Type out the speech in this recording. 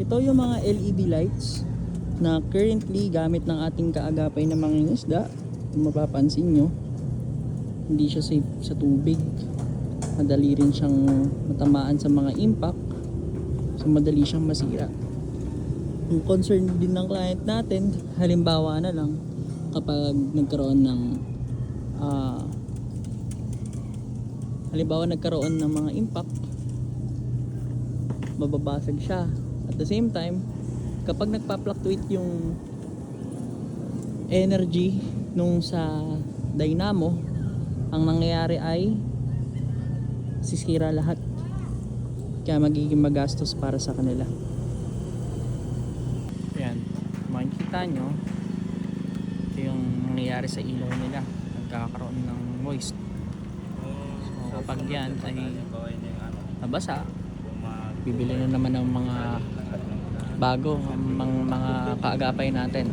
Ito yung mga LED lights na currently gamit ng ating kaagapay na mga isda. Kung mapapansin nyo, hindi siya safe sa tubig. Madali rin siyang matamaan sa mga impact. So madali siyang masira. Yung concern din ng client natin, halimbawa na lang, kapag nagkaroon ng ah, halimbawa nagkaroon ng mga impact mababasag siya at the same time kapag nagpa-fluctuate yung energy nung sa dynamo ang nangyayari ay sisira lahat. Kaya magiging magastos para sa kanila. Yan makikita nyo ito yung nangyayari sa ilaw nila. Nagkakaroon ng moist. So kapag yan ay nabasa bibili na naman ng mga bago ang mga, mga kaagapay natin